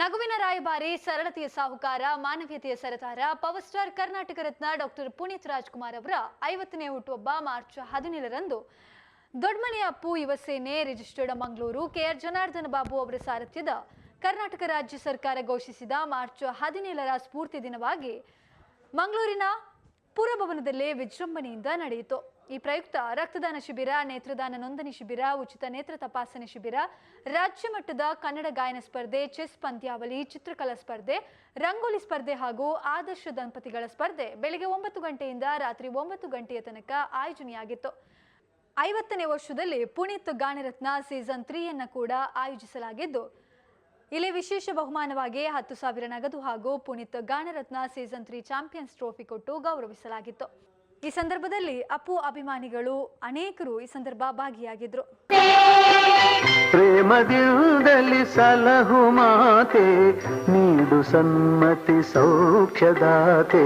ನಗುವಿನ ರಾಯಭಾರಿ ಸರಳತೆಯ ಸಾಹುಕಾರ, ಮಾನವೀಯತೆಯ ಸರದಾರ power star Karnataka Ratna doctor Puneeth Rajkumar ಅವರ ಐವತ್ತನೇ ಹುಟ್ಟುಹಬ್ಬ ಮಾರ್ಚ್ ಹದಿನೇಳರಂದು ದೊಡ್ಡಮನೆಯ Appu Yuva Sene registered Mangaluru, K R Janardhana Babu ಅವರ ಸಾರಥ್ಯದ ಕರ್ನಾಟಕ ರಾಜ್ಯ ಸರ್ಕಾರ ಘೋಷಿಸಿದ ಮಾರ್ಚ್ ಹದಿನೇಳರ ಸ್ಫೂರ್ತಿ ದಿನವಾಗಿ ಮಂಗಳೂರಿನ ಪುರಭವನದಲ್ಲಿ ವಿಜೃಂಭಣೆಯಿಂದ ನಡೆಯಿತು. ಈ ಪ್ರಯುಕ್ತ ರಕ್ತದಾನ ಶಿಬಿರ, ನೇತ್ರದಾನ ನೋಂದಣಿ ಶಿಬಿರ, ಉಚಿತ ನೇತ್ರ ತಪಾಸಣೆ ಶಿಬಿರ, ರಾಜ್ಯ ಮಟ್ಟದ ಕನ್ನಡ ಗಾಯನ ಸ್ಪರ್ಧೆ, ಚೆಸ್ ಪಂದ್ಯಾವಳಿ, ಚಿತ್ರಕಲಾ ಸ್ಪರ್ಧೆ, ರಂಗೋಲಿ ಸ್ಪರ್ಧೆ ಹಾಗೂ ಆದರ್ಶ ದಂಪತಿಗಳ ಸ್ಪರ್ಧೆ ಬೆಳಗ್ಗೆ ಒಂಬತ್ತು ಗಂಟೆಯಿಂದ ರಾತ್ರಿ ಒಂಬತ್ತು ಗಂಟೆಯ ತನಕ ಆಯೋಜನೆಯಾಗಿತ್ತು. ಐವತ್ತನೇ ವರ್ಷದಲ್ಲಿ ಪುನೀತ್ ಗಾಣರತ್ನ ಸೀಸನ್ ತ್ರೀಯನ್ನು ಕೂಡ ಆಯೋಜಿಸಲಾಗಿದ್ದು, ಇಲ್ಲಿ ವಿಶೇಷ ಬಹುಮಾನವಾಗಿ ಹತ್ತು ಸಾವಿರ ನಗದು ಹಾಗೂ Puneeth Ganaratna season three champions trophy ಕೊಟ್ಟು ಗೌರವಿಸಲಾಗಿತ್ತು. ಈ ಸಂದರ್ಭದಲ್ಲಿ ಅಪ್ಪು ಅಭಿಮಾನಿಗಳು ಅನೇಕರು ಈ ಸಂದರ್ಭ ಭಾಗಿಯಾಗಿದ್ರು. ಪ್ರೇಮದಿಂದಲಿ ಸಲಹು ಮಾತೆ ನೀಡು ಸನ್ಮತಿ ಸೌಖ್ಯದಾತೆ.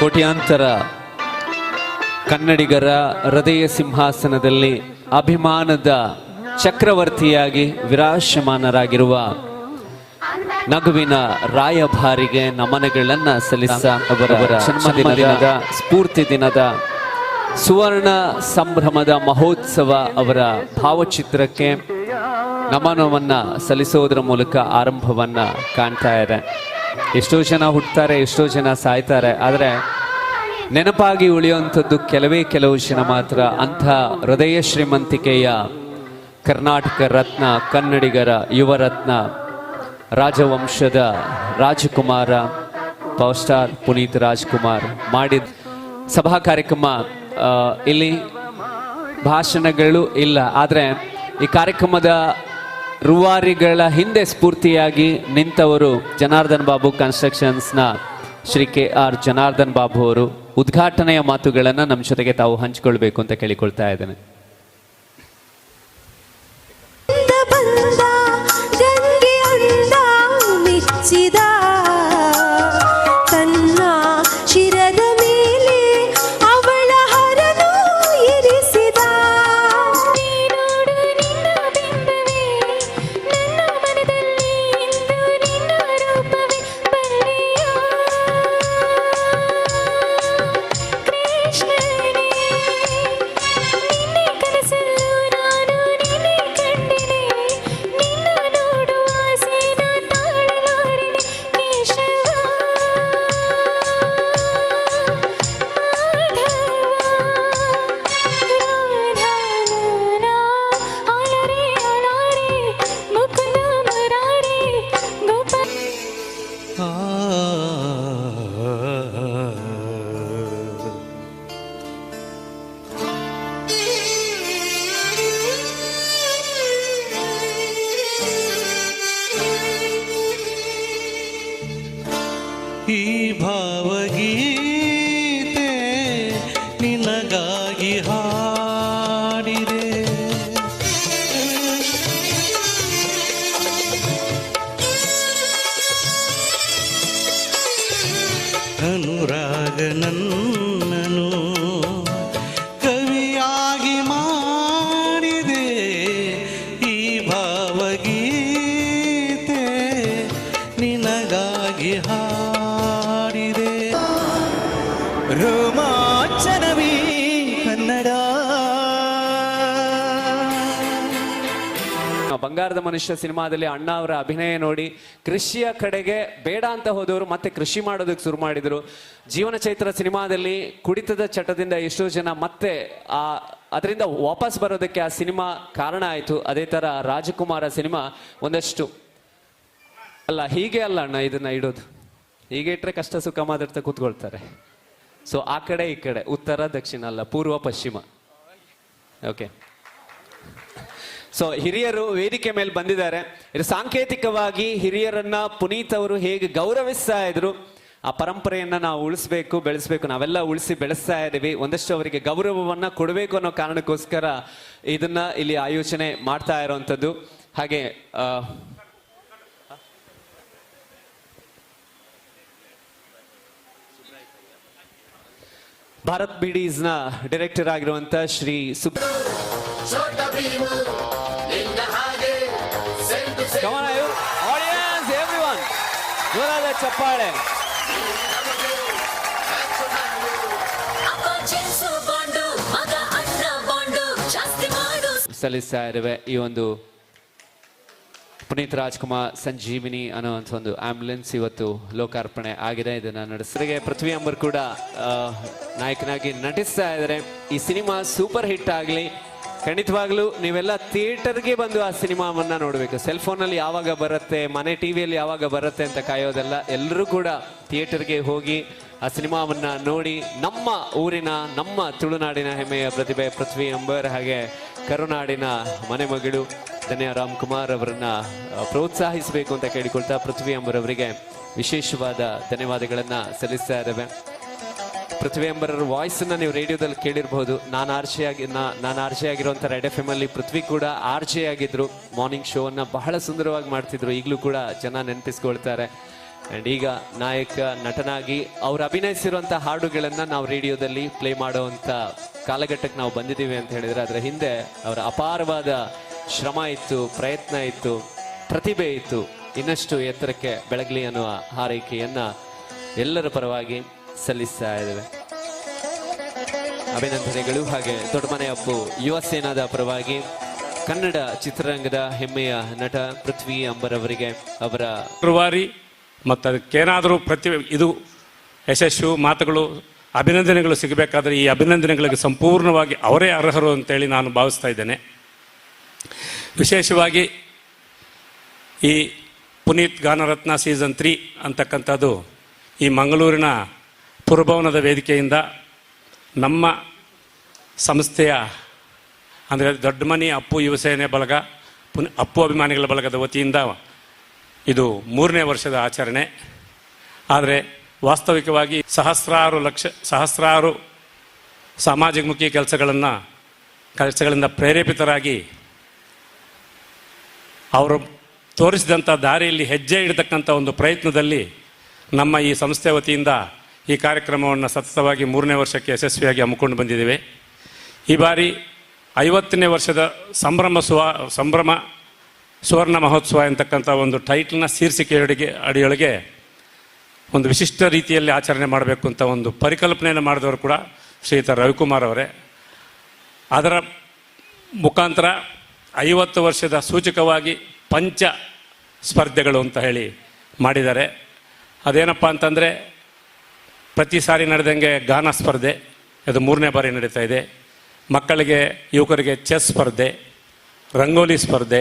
ಕೋಟ್ಯಾಂತರ ಕನ್ನಡಿಗರ ಹೃದಯ ಸಿಂಹಾಸನದಲ್ಲಿ ಅಭಿಮಾನದ ಚಕ್ರವರ್ತಿಯಾಗಿ ವಿರಾಜಮಾನರಾಗಿರುವ ನಗುವಿನ ರಾಯಭಾರಿಗೆ ನಮನಗಳನ್ನು ಸಲ್ಲಿಸ ಅವರವರ ಜನ್ಮದಿನದ ಸ್ಫೂರ್ತಿ ದಿನದ ಸುವರ್ಣ ಸಂಭ್ರಮದ ಮಹೋತ್ಸವ ಅವರ ಭಾವಚಿತ್ರಕ್ಕೆ ನಮನವನ್ನು ಸಲ್ಲಿಸೋದರ ಮೂಲಕ ಆರಂಭವನ್ನು ಕಾಣ್ತಾ ಇದೆ. ಎಷ್ಟೋ ಜನ ಹುಟ್ಟುತ್ತಾರೆ ಎಷ್ಟೋ ಜನ ಸಾಯ್ತಾರೆ, ಆದರೆ ನೆನಪಾಗಿ ಉಳಿಯುವಂಥದ್ದು ಕೆಲವೇ ಕೆಲವು ಜನ ಮಾತ್ರ. ಅಂಥ ಹೃದಯ ಶ್ರೀಮಂತಿಕೆಯ ಕರ್ನಾಟಕ ರತ್ನ, ಕನ್ನಡಿಗರ ಯುವರತ್ನ, ರಾಜವಂಶದ ರಾಜಕುಮಾರ, ಪವರ್ ಸ್ಟಾರ್ ಪುನೀತ್ ರಾಜ್ಕುಮಾರ್ ಮಾಡಿದ ಸಭಾ ಕಾರ್ಯಕ್ರಮ ಇಲ್ಲಿ ಭಾಷಣಗಳು ಇಲ್ಲ. ಆದರೆ ಈ ಕಾರ್ಯಕ್ರಮದ ರೂವಾರಿಗಳ ಹಿಂದೆ ಸ್ಫೂರ್ತಿಯಾಗಿ ನಿಂತವರು ಜನಾರ್ದನ್ ಬಾಬು ಕನ್ಸ್ಟ್ರಕ್ಷನ್ಸ್ನ ಶ್ರೀ ಕೆ ಆರ್ ಜನಾರ್ದನ್ ಬಾಬು ಅವರು. ಉದ್ಘಾಟನೆಯ ಮಾತುಗಳನ್ನು ನಮ್ಮ ಜೊತೆಗೆ ತಾವು ಹಂಚಿಕೊಳ್ಬೇಕು ಅಂತ ಕೇಳಿಕೊಳ್ತಾ ಇದ್ದೇನೆ. ಈ ಭಾವಗೀತೆ ಬಂಗಾರದ ಮನುಷ್ಯ ಸಿನಿಮಾದಲ್ಲಿ ಅಣ್ಣ ಅವರ ಅಭಿನಯ ನೋಡಿ ಕೃಷಿಯ ಕಡೆಗೆ ಬೇಡ ಅಂತ ಹೋದವರು ಮತ್ತೆ ಕೃಷಿ ಮಾಡೋದಕ್ಕೆ ಶುರು ಮಾಡಿದ್ರು. ಜೀವನ ಚೈತ್ರ ಸಿನಿಮಾದಲ್ಲಿ ಕುಡಿತದ ಚಟದಿಂದ ಎಷ್ಟೋ ಜನ ಮತ್ತೆ ಆ, ಅದರಿಂದ ವಾಪಸ್ ಬರೋದಕ್ಕೆ ಆ ಸಿನಿಮಾ ಕಾರಣ ಆಯಿತು. ಅದೇ ಥರ ರಾಜಕುಮಾರ ಸಿನಿಮಾ ಒಂದಷ್ಟು. ಅಲ್ಲ, ಹೀಗೆ ಅಲ್ಲ ಅಣ್ಣ ಇದನ್ನ ಇಡೋದು. ಹೀಗೆ ಇಟ್ಟರೆ ಕಷ್ಟ ಸುಖ ಮಾತಾಡ್ತಾ ಕೂತ್ಕೊಳ್ತಾರೆ. ಸೊ ಆ ಕಡೆ ಈ ಕಡೆ, ಉತ್ತರ, ದಕ್ಷಿಣ ಅಲ್ಲ, ಪೂರ್ವ, ಪಶ್ಚಿಮ. ಓಕೆ ಸೊ ಹಿರಿಯರು ವೇದಿಕೆ ಮೇಲೆ ಬಂದಿದ್ದಾರೆ. ಇದು ಸಾಂಕೇತಿಕವಾಗಿ ಹಿರಿಯರನ್ನ, ಪುನೀತ್ ಅವರು ಹೇಗೆ ಗೌರವಿಸ್ತಾ ಇದ್ರು, ಆ ಪರಂಪರೆಯನ್ನ ನಾವು ಉಳಿಸ್ಬೇಕು, ಬೆಳೆಸ್ಬೇಕು, ನಾವೆಲ್ಲ ಉಳಿಸಿ ಬೆಳೆಸ್ತಾ ಇದ್ದೀವಿ. ಒಂದಷ್ಟು ಅವರಿಗೆ ಗೌರವವನ್ನ ಕೊಡಬೇಕು ಅನ್ನೋ ಕಾರಣಕ್ಕೋಸ್ಕರ ಇದನ್ನ ಇಲ್ಲಿ ಆಯೋಜನೆ ಮಾಡ್ತಾ ಇರೋವಂಥದ್ದು ಹಾಗೆ ಭಾರತ್ ಬಿಡೀಸ್ನ ಡೈರೆಕ್ಟರ್ ಆಗಿರುವಂತ ಶ್ರೀ ಸುಬ್ ಜೋರಾದ ಚಪ್ಪಾಳೆ. ಸಲ್ಲಿಸ್ತಾ ಇರುವೆ ಈ ಒಂದು ಪುನೀತ್ ರಾಜ್ಕುಮಾರ್ ಸಂಜೀವಿನಿ ಅನ್ನುವಂಥ ಒಂದು ಆಂಬ್ಯುಲೆನ್ಸ್ ಇವತ್ತು ಲೋಕಾರ್ಪಣೆ ಆಗಿದೆ. ಇದನ್ನು ನಡೆಸರಿಗೆ ಪೃಥ್ವಿ ಅಂಬರ್ ಕೂಡ ನಾಯಕನಾಗಿ ನಟಿಸ್ತಾ ಇದ್ದಾರೆ. ಈ ಸಿನಿಮಾ ಸೂಪರ್ ಹಿಟ್ ಆಗಲಿ ಖಂಡಿತವಾಗ್ಲೂ ನೀವೆಲ್ಲ ಥಿಯೇಟರ್ಗೆ ಬಂದು ಆ ಸಿನಿಮಾವನ್ನ ನೋಡಬೇಕು. ಸೆಲ್ ಫೋನಲ್ಲಿ ಯಾವಾಗ ಬರುತ್ತೆ, ಮನೆ ಟಿವಿಯಲ್ಲಿ ಯಾವಾಗ ಬರುತ್ತೆ ಅಂತ ಕಾಯೋದಲ್ಲ ಎಲ್ಲರೂ ಕೂಡ ಥಿಯೇಟರ್ಗೆ ಹೋಗಿ ಆ ಸಿನಿಮಾವನ್ನ ನೋಡಿ ನಮ್ಮ ಊರಿನ, ನಮ್ಮ ತುಳುನಾಡಿನ ಹೆಮ್ಮೆಯ ಪ್ರತಿಭೆ ಪೃಥ್ವಿ ಅಂಬರ್ ಹಾಗೆ ಕರುನಾಡಿನ ಮನೆ ಮಗಳು ಧನ್ಯ ರಾಮ್ ಕುಮಾರ್ ಅವರನ್ನ ಪ್ರೋತ್ಸಾಹಿಸಬೇಕು ಅಂತ ಕೇಳಿಕೊಳ್ತಾ ಪೃಥ್ವಿ ಅಂಬರ್ ಅವರಿಗೆ ವಿಶೇಷವಾದ ಧನ್ಯವಾದಗಳನ್ನ ಸಲ್ಲಿಸ್ತಾ ಇದ್ದೇವೆ. ಪೃಥ್ವಿ ವಾಯ್ಸನ್ನು ನೀವು ರೇಡಿಯೋದಲ್ಲಿ ಕೇಳಿರಬಹುದು. ನಾನು ಆರ್ಜೆ ಆಗಿ ನಾನು ನಾನು ಆರ್ಜೆ ಆಗಿರುವಂತ ರೆಡ್ ಎಫ್ ಎಂ ಅಲ್ಲಿ ಪೃಥ್ವಿ ಕೂಡ ಆರ್ಜೆ ಆಗಿದ್ರು. ಮಾರ್ನಿಂಗ್ ಶೋ ಅನ್ನ ಬಹಳ ಸುಂದರವಾಗಿ ಮಾಡ್ತಿದ್ರು. ಈಗಲೂ ಕೂಡ ಜನ ನೆನಪಿಸ್ಕೊಳ್ತಾರೆ. ಅಂಡ್ ಈಗ ನಾಯಕ ನಟನಾಗಿ ಅವ್ರು ಅಭಿನಯಿಸಿರುವಂತಹ ಹಾಡುಗಳನ್ನ ನಾವು ರೇಡಿಯೋದಲ್ಲಿ ಪ್ಲೇ ಮಾಡುವಂತ ಕಾಲಘಟ್ಟಕ್ಕೆ ನಾವು ಬಂದಿದ್ದೀವಿ ಅಂತ ಹೇಳಿದ್ರೆ ಅದರ ಹಿಂದೆ ಅವರ ಅಪಾರವಾದ ಶ್ರಮ ಇತ್ತು, ಪ್ರಯತ್ನ ಇತ್ತು, ಪ್ರತಿಭೆ ಇತ್ತು. ಇನ್ನಷ್ಟು ಎತ್ತರಕ್ಕೆ ಬೆಳಗಲಿ ಅನ್ನುವ ಹಾರೈಕೆಯನ್ನ ಎಲ್ಲರ ಪರವಾಗಿ ಸಲ್ಲಿಸ್ತಾ ಇದ್ದೇವೆ. ಅಭಿನಂದನೆಗಳು ಹಾಗೆ ದೊಡ್ಡಮನೆ ಅಪ್ಪು ಯುವ ಸೇನಾದ ಪರವಾಗಿ ಕನ್ನಡ ಚಿತ್ರರಂಗದ ಹೆಮ್ಮೆಯ ನಟ ಪೃಥ್ವಿ ಅಂಬರ್ ಅವರಿಗೆ ಅವರ ಪ್ರವಾರಿ ಮತ್ತು ಅದಕ್ಕೇನಾದರೂ ಪ್ರತಿ ಇದು ಯಶಸ್ಸು ಮಾತುಗಳು, ಅಭಿನಂದನೆಗಳು ಸಿಗಬೇಕಾದ್ರೆ ಈ ಅಭಿನಂದನೆಗಳಿಗೆ ಸಂಪೂರ್ಣವಾಗಿ ಅವರೇ ಅರ್ಹರು ಅಂತೇಳಿ ನಾನು ಭಾವಿಸ್ತಾ ಇದ್ದೇನೆ. ವಿಶೇಷವಾಗಿ ಈ ಪುನೀತ್ ಗಾನರತ್ನ ಸೀಸನ್ ತ್ರೀ ಅಂತಕ್ಕಂಥದ್ದು ಈ ಮಂಗಳೂರಿನ ಪುರಭವನದ ವೇದಿಕೆಯಿಂದ ನಮ್ಮ ಸಂಸ್ಥೆಯ, ಅಂದರೆ ದೊಡ್ಡಮನಿ ಅಪ್ಪು ಯುವಸೇನೆ ಬಳಗ, ಪುನ್, ಅಪ್ಪು ಅಭಿಮಾನಿಗಳ ಬಳಗದ ವತಿಯಿಂದ ಇದು ಮೂರನೇ ವರ್ಷದ ಆಚರಣೆ. ಆದರೆ ವಾಸ್ತವಿಕವಾಗಿ ಸಹಸ್ರಾರು ಲಕ್ಷ, ಸಹಸ್ರಾರು ಸಾಮಾಜಿಕಮುಖಿ ಕೆಲಸಗಳನ್ನು, ಕೆಲಸಗಳಿಂದ ಪ್ರೇರೇಪಿತರಾಗಿ ಅವರು ತೋರಿಸಿದಂಥ ದಾರಿಯಲ್ಲಿ ಹೆಜ್ಜೆ ಇಡತಕ್ಕಂಥ ಒಂದು ಪ್ರಯತ್ನದಲ್ಲಿ ನಮ್ಮ ಈ ಸಂಸ್ಥೆ ವತಿಯಿಂದ ಈ ಕಾರ್ಯಕ್ರಮವನ್ನು ಸತತವಾಗಿ ಮೂರನೇ ವರ್ಷಕ್ಕೆ ಯಶಸ್ವಿಯಾಗಿ ಹಮ್ಮಿಕೊಂಡು ಬಂದಿದ್ದೇವೆ. ಈ ಬಾರಿ ಐವತ್ತನೇ ವರ್ಷದ ಸಂಭ್ರಮ ಸುವ, ಸಂಭ್ರಮ ಸುವರ್ಣ ಮಹೋತ್ಸವ ಎಂತಕ್ಕಂಥ ಒಂದು ಟೈಟ್ಲ್ನ ಶೀರ್ಷಿಕೆಯೊಳಗೆ ಅಡಿಯೊಳಗೆ ಒಂದು ವಿಶಿಷ್ಟ ರೀತಿಯಲ್ಲಿ ಆಚರಣೆ ಮಾಡಬೇಕು ಅಂತ ಒಂದು ಪರಿಕಲ್ಪನೆಯನ್ನು ಮಾಡಿದವರು ಕೂಡ ಶ್ರೀಯುತ ರವಿಕುಮಾರ್ ಅವರೇ. ಅದರ ಮುಖಾಂತರ ಐವತ್ತು ವರ್ಷದ ಸೂಚಕವಾಗಿ ಪಂಚ ಸ್ಪರ್ಧೆಗಳು ಅಂತ ಹೇಳಿ ಮಾಡಿದ್ದಾರೆ. ಅದೇನಪ್ಪ ಅಂತಂದರೆ ಪ್ರತಿ ಸಾರಿ ನಡೆದಂಗೆ ಗಾನ ಸ್ಪರ್ಧೆ, ಅದು ಮೂರನೇ ಬಾರಿ ನಡೀತಾ ಇದೆ. ಮಕ್ಕಳಿಗೆ, ಯುವಕರಿಗೆ ಚೆಸ್ ಸ್ಪರ್ಧೆ, ರಂಗೋಲಿ ಸ್ಪರ್ಧೆ,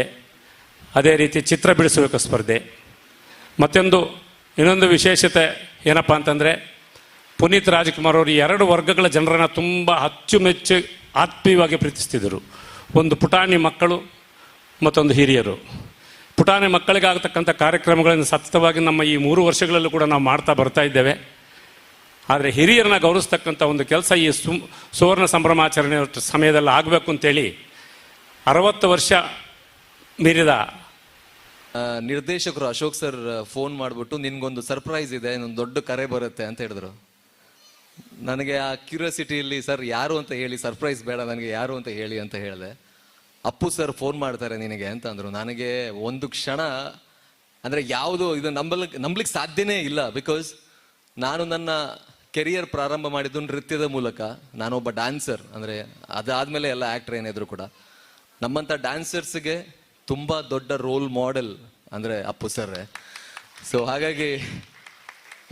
ಅದೇ ರೀತಿ ಚಿತ್ರ ಬಿಡಿಸುವಿಕೆ ಸ್ಪರ್ಧೆ. ಮತ್ತೊಂದು, ಇನ್ನೊಂದು ವಿಶೇಷತೆ ಏನಪ್ಪ ಅಂತಂದರೆ, ಪುನೀತ್ ರಾಜ್ಕುಮಾರ್ ಅವರು ಎರಡು ವರ್ಗಗಳ ಜನರನ್ನು ತುಂಬ ಅಚ್ಚುಮೆಚ್ಚು ಆತ್ಮೀಯವಾಗಿ ಪ್ರೀತಿಸ್ತಿದ್ದರು. ಒಂದು ಪುಟಾಣಿ ಮಕ್ಕಳು, ಮತ್ತೊಂದು ಹಿರಿಯರು. ಪುಟಾಣಿ ಮಕ್ಕಳಿಗಾಗತಕ್ಕಂಥ ಕಾರ್ಯಕ್ರಮಗಳನ್ನು ಸತತವಾಗಿ ನಮ್ಮ ಈ ಮೂರು ವರ್ಷಗಳಲ್ಲೂ ಕೂಡ ನಾವು ಮಾಡ್ತಾ ಬರ್ತಾ ಇದ್ದೇವೆ. ಆದರೆ ಹಿರಿಯರನ್ನ ಗೌರವಿಸ್ತಕ್ಕಂಥ ಒಂದು ಕೆಲಸ ಈ ಸುವರ್ಣ ಸಂಭ್ರಮಾಚರಣೆ ಸಮಯದಲ್ಲಿ ಆಗಬೇಕು ಅಂತೇಳಿ ಅರವತ್ತು ವರ್ಷ ಮೀರಿದ ನಿರ್ದೇಶಕರು ಅಶೋಕ್ ಸರ್ ಫೋನ್ ಮಾಡಿಬಿಟ್ಟು ನಿನ್ಗೊಂದು ಸರ್ಪ್ರೈಸ್ ಇದೆ, ಇನ್ನೊಂದು ದೊಡ್ಡ ಕರೆ ಬರುತ್ತೆ ಅಂತ ಹೇಳಿದ್ರು. ನನಗೆ ಆ ಕ್ಯೂರಿಯಾಸಿಟಿಯಲ್ಲಿ, ಸರ್, ಯಾರು ಅಂತ ಹೇಳಿ, ಸರ್ಪ್ರೈಸ್ ಬೇಡ, ನನಗೆ ಯಾರು ಅಂತ ಹೇಳಿ ಅಂತ ಹೇಳಿದೆ. ಅಪ್ಪು ಸರ್ ಫೋನ್ ಮಾಡ್ತಾರೆ ನಿನಗೆ ಅಂತ ಅಂದರು. ನನಗೆ ಒಂದು ಕ್ಷಣ, ಅಂದರೆ ಯಾವುದು ಇದು ನಂಬಲಿಕ್ಕೆ ನಂಬಲಿಕ್ಕೆ ಸಾಧ್ಯನೇ ಇಲ್ಲ ಬಿಕಾಸ್ ನಾನು ನನ್ನ ಕೆರಿಯರ್ ಪ್ರಾರಂಭ ಮಾಡಿದ್ದು ನೃತ್ಯದ ಮೂಲಕ ನಾನೊಬ್ಬ ಡ್ಯಾನ್ಸರ್ ಅಂದರೆ ಅದಾದಮೇಲೆ ಎಲ್ಲ ಆಕ್ಟರ್ ಏನಿದ್ರು ಕೂಡ. ನಮ್ಮಂಥ ಡ್ಯಾನ್ಸರ್ಸ್ಗೆ ತುಂಬ ದೊಡ್ಡ ರೋಲ್ ಮಾಡೆಲ್ ಅಂದರೆ ಅಪ್ಪು ಸರ್ ಸೊ ಹಾಗಾಗಿ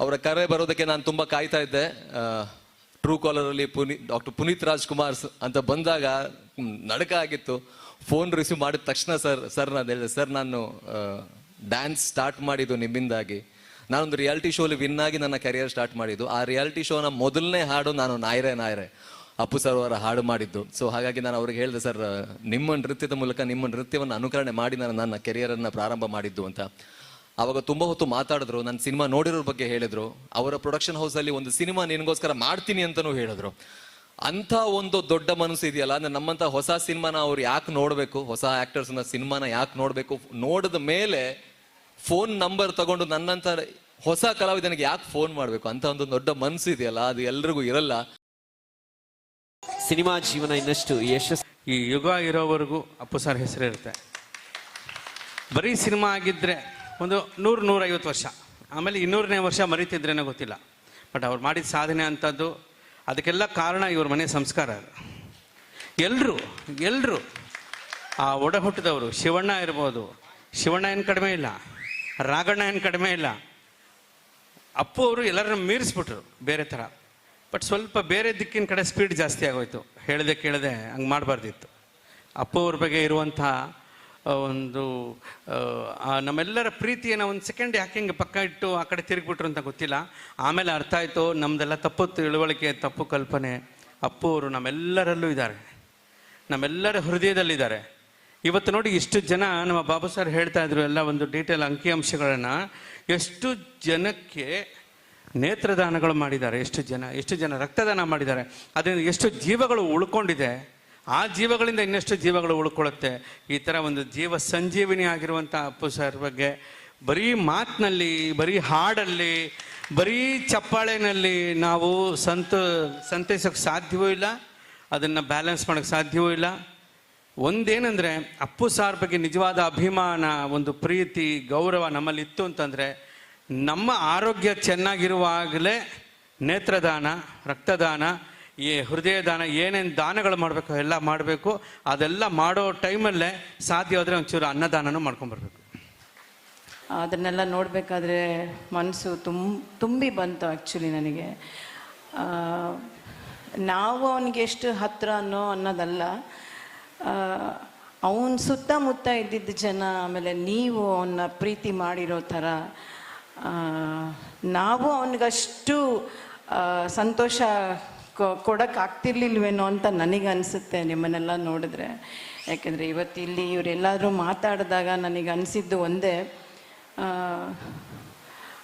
ಅವರ ಕರೆ ಬರೋದಕ್ಕೆ ನಾನು ತುಂಬ ಕಾಯ್ತಾ ಇದ್ದೆ. ಟ್ರೂ ಕಾಲರಲ್ಲಿ ಪುನೀತ್ ಡಾಕ್ಟರ್ ಪುನೀತ್ ರಾಜ್ಕುಮಾರ್ ಅಂತ ಬಂದಾಗ ನಡಕ ಆಗಿತ್ತು. ಫೋನ್ ರಿಸೀವ್ ಮಾಡಿದ ತಕ್ಷಣ ಸರ್ ಸರ್ ನಾನು ಹೇಳಿದೆ ಸರ್ ನಾನು ಡ್ಯಾನ್ಸ್ ಸ್ಟಾರ್ಟ್ ಮಾಡಿದ್ದು ನಿಮ್ಮಿಂದಾಗಿ. ನಾನೊಂದು ರಿಯಾಲಿಟಿ ಶೋಲಿ ವಿನ್ ಆಗಿ ನನ್ನ ಕೆರಿಯರ್ ಸ್ಟಾರ್ಟ್ ಮಾಡಿದ್ದು. ಆ ರಿಯಾಲಿಟಿ ಶೋನ ಮೊದಲನೇ ಹಾಡು ನಾನು ನಾಯ್ರೆ ನಾಯ್ರೆ, ಅಪ್ಪು ಸರ್ ಅವರ ಹಾಡು ಮಾಡಿದ್ದು. ಸೊ ಹಾಗಾಗಿ ನಾನು ಅವ್ರಿಗೆ ಹೇಳಿದೆ, ಸರ್, ನಿಮ್ಮ ನೃತ್ಯದ ಮೂಲಕ ನಿಮ್ಮ ನೃತ್ಯವನ್ನು ಅನುಕರಣೆ ಮಾಡಿ ನಾನು ನನ್ನ ಕೆರಿಯರನ್ನು ಪ್ರಾರಂಭ ಮಾಡಿದ್ದು ಅಂತ. ಆವಾಗ ತುಂಬ ಹೊತ್ತು ಮಾತಾಡಿದ್ರು ನನ್ನ ಸಿನಿಮಾ ನೋಡಿರೋ ಬಗ್ಗೆ ಹೇಳಿದ್ರು. ಅವರ ಪ್ರೊಡಕ್ಷನ್ ಹೌಸಲ್ಲಿ ಒಂದು ಸಿನಿಮಾ ನಿನಗೋಸ್ಕರ ಮಾಡ್ತೀನಿ ಅಂತಲೂ ಹೇಳಿದ್ರು. ಅಂಥ ಒಂದು ದೊಡ್ಡ ಮನಸ್ಸು ಇದೆಯಲ್ಲ, ಅಂದ್ರೆ ನಮ್ಮಂಥ ಹೊಸ ಸಿನಿಮಾನ ಅವ್ರು ಯಾಕೆ ನೋಡಬೇಕು? ಹೊಸ ಆ್ಯಕ್ಟರ್ಸ್ನ ಸಿನಿಮಾನ ಯಾಕೆ ನೋಡಬೇಕು? ನೋಡಿದ ಮೇಲೆ ಫೋನ್ ನಂಬರ್ ತಗೊಂಡು ನನ್ನಂತ ಹೊಸ ಕಲಾವಿದನಿಗೆ ಯಾಕೆ ಫೋನ್ ಮಾಡಬೇಕು? ಅಂತ ಒಂದು ದೊಡ್ಡ ಮನಸ್ಸು ಇದೆಯಲ್ಲ ಅದು ಎಲ್ರಿಗೂ ಇರಲ್ಲ. ಸಿನಿಮಾ ಜೀವನ ಇನ್ನಷ್ಟು ಯಶಸ್ಸು ಈ ಯುಗ ಇರೋವರೆಗೂ ಅಪ್ಪು ಸರ್ ಹೆಸರಿರುತ್ತೆ. ಬರೀ ಸಿನಿಮಾ ಆಗಿದ್ದರೆ ಒಂದು ನೂರು ನೂರೈವತ್ತು ವರ್ಷ. ಆಮೇಲೆ ಇನ್ನೂರನೇ ವರ್ಷ ಮರಿತಿದ್ರೇನೋ ಗೊತ್ತಿಲ್ಲ. ಬಟ್ ಅವ್ರು ಮಾಡಿದ ಸಾಧನೆ ಅಂಥದ್ದು ಅದಕ್ಕೆಲ್ಲ ಕಾರಣ ಇವ್ರ ಮನೆ ಸಂಸ್ಕಾರ ಎಲ್ಲರೂ ಎಲ್ಲರೂ ಆ ಒಡಹುಟ್ಟದವರು ಶಿವಣ್ಣ ಇರ್ಬೋದು. ಶಿವಣ್ಣ ಏನು ಕಡಿಮೆ ಇಲ್ಲ. ರಾಗಣ್ಣ ಏನು ಕಡಿಮೆ ಇಲ್ಲ. ಅಪ್ಪು ಅವರು ಎಲ್ಲರನ್ನ ಮೀರಿಸ್ಬಿಟ್ರು ಬೇರೆ ಥರ ಬಟ್ ಸ್ವಲ್ಪ ಬೇರೆ ದಿಕ್ಕಿನ ಕಡೆ ಸ್ಪೀಡ್ ಜಾಸ್ತಿ ಆಗೋಯ್ತು. ಹೇಳದೆ ಕೇಳದೆ ಹಂಗೆ ಮಾಡಬಾರ್ದಿತ್ತು. ಅಪ್ಪು ಅವ್ರ ಬಗ್ಗೆ ಇರುವಂಥ ಒಂದು ನಮ್ಮೆಲ್ಲರ ಪ್ರೀತಿಯನ್ನು ಒಂದು ಸೆಕೆಂಡ್ ಯಾಕೆ ಹಿಂಗೆ ಪಕ್ಕ ಇಟ್ಟು ಆ ಕಡೆ ತಿರುಗಿಬಿಟ್ರು ಅಂತ ಗೊತ್ತಿಲ್ಲ. ಆಮೇಲೆ ಅರ್ಥ ಆಯಿತು ನಮ್ಮದೆಲ್ಲ ತಪ್ಪು ತಿಳುವಳಿಕೆ, ತಪ್ಪು ಕಲ್ಪನೆ. ಅಪ್ಪು ಅವರು ನಮ್ಮೆಲ್ಲರಲ್ಲೂ ಇದ್ದಾರೆ. ನಮ್ಮೆಲ್ಲರ ಹೃದಯದಲ್ಲಿದ್ದಾರೆ. ಇವತ್ತು ನೋಡಿ ಇಷ್ಟು ಜನ ನಮ್ಮ ಬಾಬು ಸರ್ ಹೇಳ್ತಾ ಇದ್ರು ಎಲ್ಲ ಒಂದು ಡೀಟೇಲ್ ಅಂಕಿಅಂಶಗಳನ್ನು ಎಷ್ಟು ಜನಕ್ಕೆ ನೇತ್ರದಾನಗಳು ಮಾಡಿದ್ದಾರೆ, ಎಷ್ಟು ಜನ ಎಷ್ಟು ಜನ ರಕ್ತದಾನ ಮಾಡಿದ್ದಾರೆ, ಅದರಿಂದ ಎಷ್ಟು ಜೀವಗಳು ಉಳ್ಕೊಂಡಿದೆ, ಆ ಜೀವಗಳಿಂದ ಇನ್ನೆಷ್ಟು ಜೀವಗಳು ಉಳ್ಕೊಳ್ಳುತ್ತೆ. ಈ ಥರ ಒಂದು ಜೀವ ಸಂಜೀವಿನಿ ಆಗಿರುವಂಥ ಅಪ್ಪು ಸರ್ ಬಗ್ಗೆ ಬರೀ ಮಾತಿನಲ್ಲಿ, ಬರೀ ಹಾಡಲ್ಲಿ, ಬರೀ ಚಪ್ಪಾಳೆನಲ್ಲಿ ನಾವು ಸಂತ ಸಂತೈಸೋಕ್ಕೆ ಸಾಧ್ಯವೂ ಇಲ್ಲ, ಅದನ್ನು ಬ್ಯಾಲೆನ್ಸ್ ಮಾಡೋಕ್ಕೆ ಸಾಧ್ಯವೂ ಇಲ್ಲ. ಒಂದೇನೆಂದರೆ ಅಪ್ಪು ಸಾರ್ ಬಗ್ಗೆ ನಿಜವಾದ ಅಭಿಮಾನ, ಒಂದು ಪ್ರೀತಿ, ಗೌರವ ನಮ್ಮಲ್ಲಿ ಇತ್ತು ಅಂತಂದರೆ ನಮ್ಮ ಆರೋಗ್ಯ ಚೆನ್ನಾಗಿರುವಾಗಲೇ ನೇತ್ರದಾನ, ರಕ್ತದಾನ, ಈ ಹೃದಯ ದಾನ ಏನೇನು ದಾನಗಳು ಮಾಡಬೇಕು, ಎಲ್ಲ ಮಾಡಬೇಕು. ಅದೆಲ್ಲ ಮಾಡೋ ಟೈಮಲ್ಲೇ ಸಾಧ್ಯ ಆದರೆ ಒಂಚೂರು ಅನ್ನದಾನನೂ ಮಾಡ್ಕೊಂಬರ್ಬೇಕು ಅದನ್ನೆಲ್ಲ ನೋಡಬೇಕಾದ್ರೆ ಮನಸ್ಸು ತುಂಬ ತುಂಬಿ ಬಂತು ಆ್ಯಕ್ಚುಲಿ ನನಗೆ. ನಾವು ಅವನಿಗೆ ಎಷ್ಟು ಹತ್ರ ಅನ್ನೋ ಅನ್ನೋದಲ್ಲ. ಅವನ ಸುತ್ತಮುತ್ತ ಇದ್ದಿದ್ದ ಜನ, ಆಮೇಲೆ ನೀವು ಅವನ್ನ ಪ್ರೀತಿ ಮಾಡಿರೋ ಥರ ನಾವು ಅವನಿಗಷ್ಟು ಸಂತೋಷ ಕೊಡೋಕ್ಕಾಗ್ತಿರ್ಲಿಲ್ವೇನೋ ಅಂತ ನನಗೆ ಅನಿಸುತ್ತೆ ನಿಮ್ಮನ್ನೆಲ್ಲ ನೋಡಿದ್ರೆ. ಯಾಕೆಂದರೆ ಇವತ್ತು ಇಲ್ಲಿ ಇವರೆಲ್ಲರೂ ಮಾತಾಡಿದಾಗ ನನಗೆ ಅನಿಸಿದ್ದು ಒಂದೇ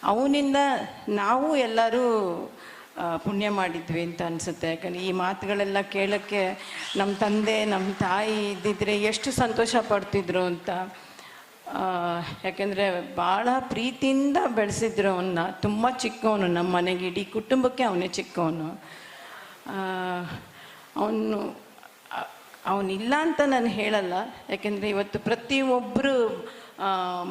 ಅವನಿಂದ ನಾವು ಎಲ್ಲರೂ ಪುಣ್ಯ ಮಾಡಿದ್ವಿ ಅಂತ ಅನಿಸುತ್ತೆ. ಯಾಕಂದರೆ ಈ ಮಾತುಗಳೆಲ್ಲ ಕೇಳೋಕ್ಕೆ ನಮ್ಮ ತಂದೆ ನಮ್ಮ ತಾಯಿ ಇದ್ದಿದ್ರೆ ಎಷ್ಟು ಸಂತೋಷ ಪಡ್ತಿದ್ರು ಅಂತ. ಯಾಕೆಂದರೆ ಭಾಳ ಪ್ರೀತಿಯಿಂದ ಬೆಳೆಸಿದ್ರು ಅವನ್ನ ತುಂಬ ಚಿಕ್ಕವನು. ನಮ್ಮ ಮನೆಗೆ ಇಡೀ ಕುಟುಂಬಕ್ಕೆ ಅವನೇ ಚಿಕ್ಕವನು. ಅವನು, ಅವನಿಲ್ಲ ಅಂತ ನಾನು ಹೇಳಲ್ಲ. ಯಾಕೆಂದರೆ ಇವತ್ತು ಪ್ರತಿಯೊಬ್ಬರು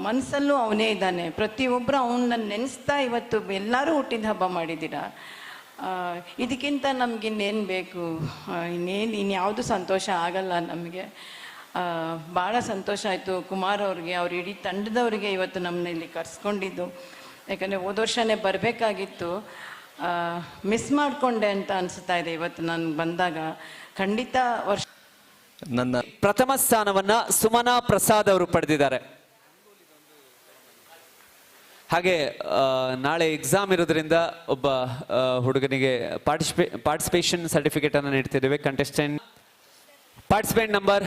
ಮನಸ್ಸಲ್ಲೂ ಅವನೇ ಇದ್ದಾನೆ. ಪ್ರತಿಯೊಬ್ಬರು ಅವನನ್ನ ನೆನೆಸ್ತಾ ಇವತ್ತು ಎಲ್ಲರೂ ಹುಟ್ಟಿದ ಹಬ್ಬ ಮಾಡಿದ್ದೀರಾ? ಆ, ನಮ್ಗೆ ಇನ್ನೇನು ಬೇಕು? ಇನ್ನೇನು ಇನ್ಯಾವುದು ಸಂತೋಷ ಆಗಲ್ಲ ನಮಗೆ. ಭಾಳ ಸಂತೋಷ ಆಯಿತು. ಕುಮಾರ್ ಅವ್ರಿಗೆ ಅವ್ರ ಇಡೀ ತಂಡದವ್ರಿಗೆ ಇವತ್ತು ನಮ್ಮನ್ನ ಇಲ್ಲಿ ಕರ್ಸ್ಕೊಂಡಿದ್ದು. ಯಾಕಂದರೆ ಹೋದ ವರ್ಷನೇ ಬರಬೇಕಾಗಿತ್ತು. ಮಿಸ್ ಮಾಡಿಕೊಂಡೆ ಅಂತ ಅನಿಸ್ತಾ ಇದೆ ಇವತ್ತು ನಾನು ಬಂದಾಗ. ಖಂಡಿತ ವರ್ಷ ನನ್ನ ಪ್ರಥಮ ಸ್ಥಾನವನ್ನು ಸುಮನಾ ಪ್ರಸಾದ್ ಅವರು ಪಡೆದಿದ್ದಾರೆ. ಹಾಗೆ ನಾಳೆ ಎಕ್ಸಾಮ್ ಇರೋದ್ರಿಂದ ಒಬ್ಬ ಹುಡುಗನಿಗೆ ಪಾರ್ಟಿಸಿಪೇ ಪಾರ್ಟಿಸಿಪೇಷನ್ ಸರ್ಟಿಫಿಕೇಟ್ ಅನ್ನು ನೀಡ್ತಿದ್ದೇವೆ. ಕಂಟೆಸ್ಟೆಂಟ್ ಪಾರ್ಟಿಸಿಪೆಂಟ್ ನಂಬರ್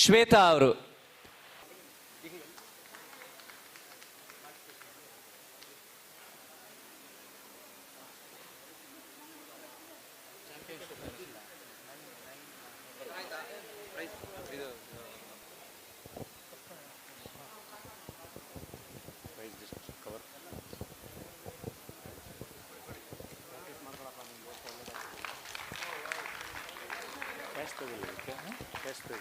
ಶ್ವೇತಾ ಅವರು. ಎಷ್ಟು